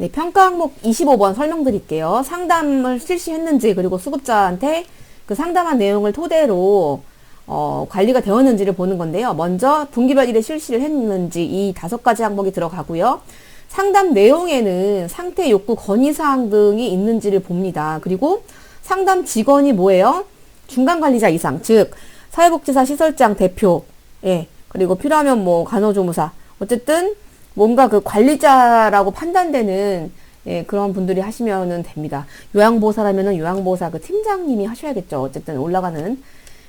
네, 평가 항목 25번 설명드릴게요. 상담을 실시했는지 그리고 수급자한테 그 상담한 내용을 토대로 어, 관리가 되었는지를 보는 건데요. 먼저 분기별 일에 실시를 했는지 이 다섯 가지 항목이 들어가고요. 상담 내용에는 상태 욕구 건의 사항 등이 있는지를 봅니다. 그리고 상담 직원이 뭐예요? 중간 관리자 이상, 즉 사회복지사 시설장 대표, 예, 그리고 필요하면 뭐 간호조무사, 어쨌든 뭔가 그 관리자라고 판단되는 예, 그런 분들이 하시면은 됩니다. 요양보호사라면은 요양보호사 그 팀장님이 하셔야겠죠. 어쨌든 올라가는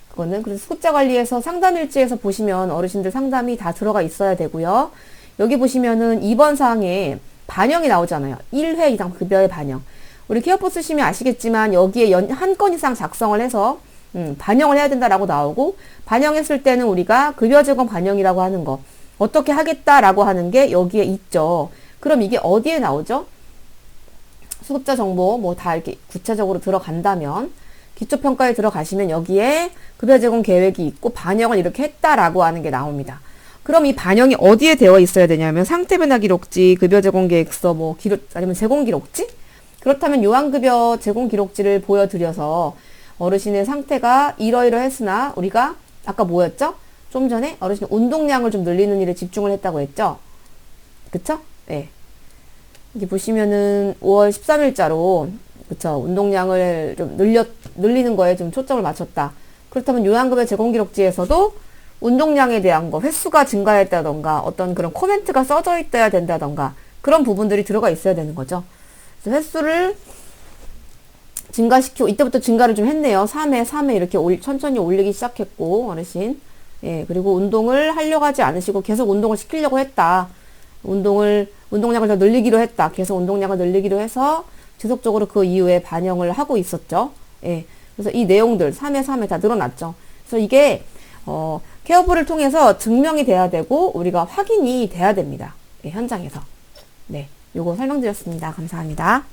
그거는 그래서 수급자 관리에서 상담 일지에서 보시면 어르신들 상담이 다 들어가 있어야 되고요. 여기 보시면은 2번 사항에 반영이 나오잖아요. 1회 이상 급여의 반영. 우리 케어포 쓰시면 아시겠지만 여기에 연, 한 건 이상 작성을 해서 음, 반영을 해야 된다라고 나오고 반영했을 때는 우리가 급여 제공 반영이라고 하는 거 어떻게 하겠다라고 하는 게 여기에 있죠. 그럼 이게 어디에 나오죠? 수급자 정보 뭐 다 이렇게 구체적으로 들어간다면 기초평가에 들어가시면 여기에 급여 제공 계획이 있고 반영을 이렇게 했다라고 하는 게 나옵니다. 그럼 이 반영이 어디에 되어 있어야 되냐면 상태 변화 기록지, 급여 제공 계획서, 뭐 기록 아니면 제공 기록지? 그렇다면 요양급여 제공 기록지를 보여드려서 어르신의 상태가 이러이러했으나 우리가 아까 뭐였죠? 좀 전에 어르신 운동량을 좀 늘리는 일에 집중을 했다고 했죠? 그쵸? 네. 여기 보시면은 5월 13일자로 그쵸 운동량을 좀 늘려 늘리는 거에 좀 초점을 맞췄다. 그렇다면 요양급여 제공 기록지에서도 운동량에 대한 거 횟수가 증가했다던가 어떤 그런 코멘트가 써져 있어야 된다던가 그런 부분들이 들어가 있어야 되는 거죠. 그래서 횟수를 증가시키고 이때부터 증가를 좀 했네요. 3회, 3회 이렇게 올, 천천히 올리기 시작했고 어르신 예 그리고 운동을 하려고 하지 않으시고 계속 운동을 시키려고 했다. 운동을 운동량을 더 늘리기로 했다. 계속 운동량을 늘리기로 해서 지속적으로 그 이후에 반영을 하고 있었죠. 예. 그래서 이 내용들 3회 3회 다 늘어났죠. 그래서 이게 어, 케어풀을 통해서 증명이 돼야 되고 우리가 확인이 돼야 됩니다. 예, 현장에서. 네. 요거 설명드렸습니다. 감사합니다.